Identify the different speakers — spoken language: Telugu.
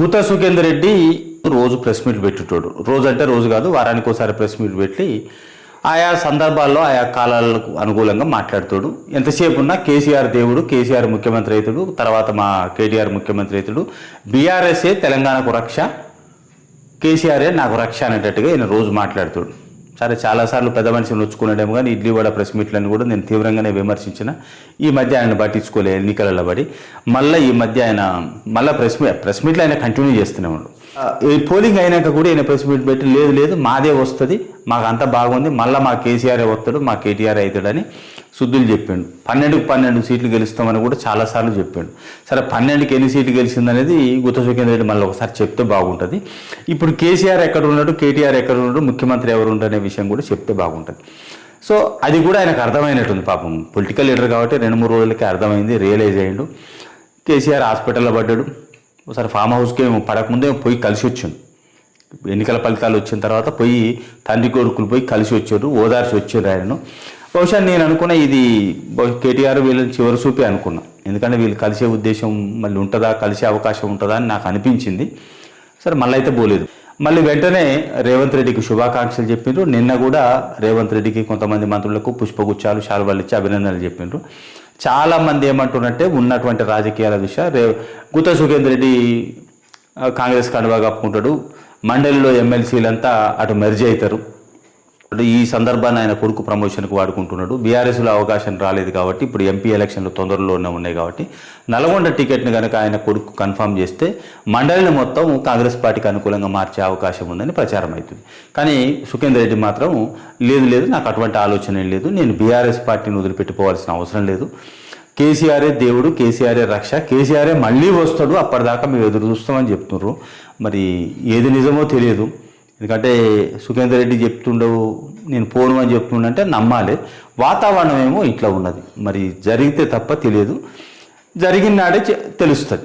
Speaker 1: గుత్తా సుఖేందర్ రెడ్డి రోజు ప్రెస్ మీట్ పెట్టుటోడు. రోజు అంటే రోజు కాదు వారానికి ఒకసారి ప్రెస్ మీట్ పెట్టి ఆయా సందర్భాల్లో ఆయా కాలాలకు అనుకూలంగా మాట్లాడుతాడు. ఎంతసేపు ఉన్నా కేసీఆర్ దేవుడు కేసీఆర్ ముఖ్యమంత్రి అవుతాడు తర్వాత మా కేటీఆర్ ముఖ్యమంత్రి అవుతాడు బీఆర్ఎస్ఏ తెలంగాణకు రక్ష కేసీఆర్ఏ నాకు రక్ష అనేటట్టుగా ఈయన రోజు మాట్లాడుతాడు. సరే చాలాసార్లు పెద్ద మనిషిని నొచ్చుకున్నాడేమో కానీ ఇడ్లీ వడ ప్రెస్ మీట్లను కూడా నేను తీవ్రంగానే విమర్శించిన. ఈ మధ్య ఆయన పట్టించుకోలే ఎన్నికలలో పడి. మళ్ళీ ఈ మధ్య ఆయన మళ్ళీ ప్రెస్ మీట్ ప్రెస్ మీట్లు ఆయన కంటిన్యూ చేస్తూనే ఉన్నాడు ఈ పోలింగ్ అయినాక కూడా ఈయన ప్రెస్ మీట్ పెట్టి లేదు లేదు మాదే వస్తుంది మాకు అంత బాగుంది మళ్ళీ మా కేసీఆర్ వస్తాడు మా కేటీఆర్ అవుతాడని శుద్ధులు చెప్పిండు. పన్నెండుకు పన్నెండు సీట్లు గెలుస్తామని కూడా చాలాసార్లు చెప్పాడు. సరే పన్నెండుకి ఎన్ని సీట్లు గెలిచిందనేది గుత్త సుఖేంద్ర రెడ్డి మళ్ళీ ఒకసారి చెప్తే బాగుంటుంది. ఇప్పుడు కేసీఆర్ ఎక్కడ ఉన్నాడు కేటీఆర్ ఎక్కడ ఉన్నాడు ముఖ్యమంత్రి ఎవరు ఉంటాడు అనే విషయం కూడా చెప్తే బాగుంటుంది. సో అది కూడా ఆయనకు అర్థమైనట్టుంది పాపం. పొలిటికల్ లీడర్ కాబట్టి రెండు మూడు రోజులకి అర్థమైంది రియలైజ్ అయ్యిండు. కేసీఆర్ హాస్పిటల్లో పడ్డాడు. ఒకసారి ఫామ్ హౌస్కి ఏమో పడకముందే పోయి కలిసి వచ్చిండు. ఎన్నికల ఫలితాలు వచ్చిన తర్వాత పోయి తండ్రి కొడుకులు పోయి కలిసి వచ్చారు ఓదార్చి వచ్చారు ఆయనను. బహుశా నేను అనుకున్న ఇది కేటీఆర్ వీళ్ళని చివరి చూపి అనుకున్నా. ఎందుకంటే వీళ్ళు కలిసే ఉద్దేశం మళ్ళీ ఉంటుందా కలిసే అవకాశం ఉంటుందా అని నాకు అనిపించింది. సరే మళ్ళీ అయితే పోలేదు. మళ్ళీ వెంటనే రేవంత్ రెడ్డికి శుభాకాంక్షలు చెప్పిండ్రు. నిన్న కూడా రేవంత్ రెడ్డికి కొంతమంది మంత్రులకు పుష్పగుచ్చాలు శాలువాలు ఇచ్చి అభినందనలు చెప్పిండ్రు. చాలా మంది ఏమంటున్నట్టే ఉన్నటువంటి రాజకీయాల విషయం రే గుత్త సుఖేందర్ రెడ్డి కాంగ్రెస్ కండువా కప్పుకుంటాడు. మండలిలో ఎమ్మెల్సీలంతా అటు మెర్జ్ అవుతారు. ఈ సందర్భాన్ని ఆయన కొడుకు ప్రమోషన్కి వాడుకుంటున్నాడు. బీఆర్ఎస్లో అవకాశం రాలేదు కాబట్టి ఇప్పుడు ఎంపీ ఎలక్షన్లు తొందరలోనే ఉన్నాయి కాబట్టి నల్గొండ టికెట్ని కనుక ఆయన కొడుకు కన్ఫర్మ్ చేస్తే మండలిని మొత్తం కాంగ్రెస్ పార్టీకి అనుకూలంగా మార్చే అవకాశం ఉందని ప్రచారం అవుతుంది. కానీ సుఖేందర్ రెడ్డి మాత్రం లేదు లేదు నాకు అటువంటి ఆలోచన ఏం లేదు. నేను బీఆర్ఎస్ పార్టీని వదిలిపెట్టుకోవాల్సిన అవసరం లేదు. కేసీఆరే దేవుడు కేసీఆరే రక్ష కేసీఆరే మళ్ళీ వస్తాడు. అప్పటిదాకా మేము ఎదురు చూస్తామని చెప్తున్నారు. మరి ఏది నిజమో తెలియదు. ఎందుకంటే సుఖేందర్ రెడ్డి చెప్తుండవు నేను పోను అని చెప్తుండంటే నమ్మాలి. వాతావరణం ఏమో ఇట్లా ఉన్నది. మరి జరిగితే తప్ప తెలియదు. జరిగిన నాడే తెలుస్తుంది.